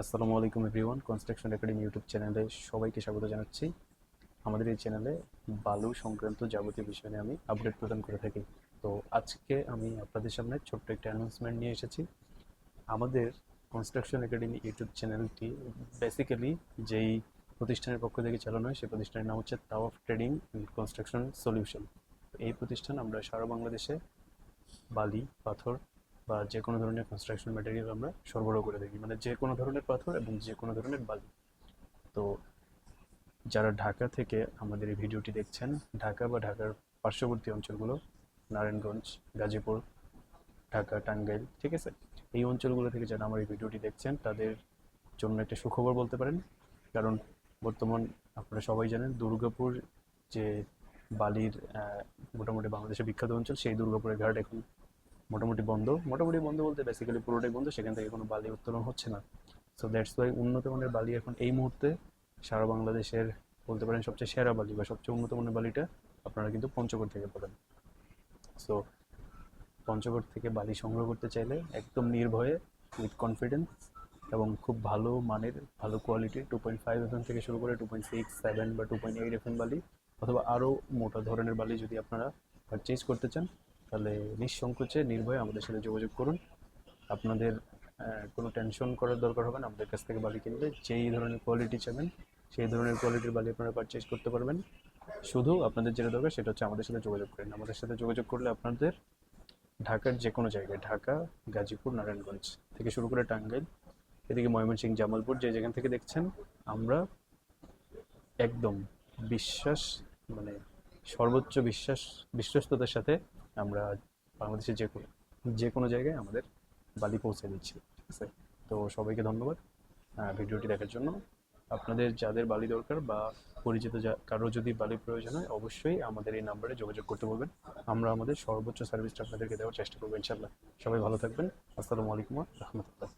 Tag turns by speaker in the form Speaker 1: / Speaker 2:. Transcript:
Speaker 1: আসসালামু আলাইকুম everyone, construction academy YouTube চ্যানেলে সবাইকে স্বাগত জানাচ্ছি। আমাদের এই চ্যানেলে বালু সংক্রান্ত যাবতীয় বিষয় নিয়ে আমি আপডেট প্রদান করে থাকি। তো আজকে আমি আপনাদের সামনে ছোট্ট একটা অ্যানাউন্সমেন্ট নিয়ে এসেছি। আমাদের কনস্ট্রাকশন একাডেমি ইউটিউব চ্যানেলটি বেসিক্যালি যেই প্রতিষ্ঠানের পক্ষ থেকে চালানো হয়, সেই প্রতিষ্ঠানের নাম হচ্ছে তাও অফ ট্রেডিং কনস্ট্রাকশন সলিউশন এই প্রতিষ্ঠান আমরা সারা বাংলাদেশে বালি, পাথর বা যে কোনো ধরনের কনস্ট্রাকশন ম্যাটেরিয়াল আমরা সরবরাহ করে থাকি। মানে যে কোনো ধরনের পাথর এবং যে কোনো ধরনের বালি। তো যারা ঢাকা থেকে আমাদের এই ভিডিওটি দেখছেন, ঢাকা বা ঢাকার পার্শ্ববর্তী অঞ্চলগুলো, নারায়ণগঞ্জ, গাজীপুর, ঢাকা, টাঙ্গাইল, ঠিক আছে? এই অঞ্চলগুলো থেকে যারা আমার এই ভিডিওটি দেখছেন, তাদের জন্য একটা সুখবর বলতে পারেন। কারণ বর্তমান আপনারা সবাই জানেন, দুর্গাপুর যে বালির মোটামুটি বাংলাদেশের বিখ্যাত অঞ্চল, সেই দুর্গাপুরের ঘাট এখন মোটামুটি বন্ধ। মোটামুটি বন্ধ বলতে বেসিক্যালি পুরোটাই বন্ধ, সেখান থেকে কোনো বালি উত্তোলন হচ্ছে না। সো দ্যাটস ওয়াই উন্নত মানের বালি এখন এই মুহূর্তে সারা বাংলাদেশের বলতে পারেন সবচেয়ে সেরা বালি বা সবচেয়ে উন্নত মানের বালিটা আপনারা কিন্তু পঞ্চগড় থেকে পাবেন। সো পঞ্চগড় থেকে বালি সংগ্রহ করতে চাইলে একদম নির্ভয়ে উইথ কনফিডেন্স এবং খুব ভালো মানের, ভালো কোয়ালিটির টু পয়েন্ট ফাইভ এফএম থেকে শুরু করে টু পয়েন্ট সিক্স সেভেন বা টু পয়েন্ট এইট এফএম বালি অথবা আরও মোটা ধরনের বালি যদি আপনারা পারচেজ করতে চান তাহলে নিঃসংকোচে, নির্ভয়ে আমাদের সাথে যোগাযোগ করুন। আপনাদের কোনো টেনশন করার দরকার হবে না। আমাদের কাছ থেকে বালি কিনলে যেই ধরনের কোয়ালিটি চাবেন, সেই ধরনের কোয়ালিটির বালি আপনারা পারচেজ করতে পারবেন। শুধু আপনাদের যেটা দরকার, সেটা হচ্ছে আমাদের সাথে যোগাযোগ করেন। আমাদের সাথে যোগাযোগ করলে আপনাদের ঢাকার যে কোনো জায়গায়, ঢাকা, গাজীপুর, নারায়ণগঞ্জ থেকে শুরু করে টাঙ্গাইল, এদিকে ময়মনসিংহ, জামালপুর যে যেখান থেকে দেখছেন, আমরা একদম বিশ্বাস মানে সর্বোচ্চ বিশ্বাস, বিশ্বস্ততার সাথে আমরা বাংলাদেশের যে কোনো যে কোনো জায়গায় আমাদের বালি পৌঁছে দিচ্ছি, ঠিক আছে? তো সবাইকে ধন্যবাদ ভিডিওটি দেখার জন্য। আপনাদের যাদের বালি দরকার বা পরিচিত যা, কারও যদি বালির প্রয়োজন হয়, অবশ্যই আমাদের এই নাম্বারে যোগাযোগ করতে বলবেন। আমরা আমাদের সর্বোচ্চ সার্ভিসটা আপনাদেরকে দেওয়ার চেষ্টা করব ইনশাল্লাহ সবাই ভালো থাকবেন। আসসালামু আলাইকুম রহমতুল্লাহ।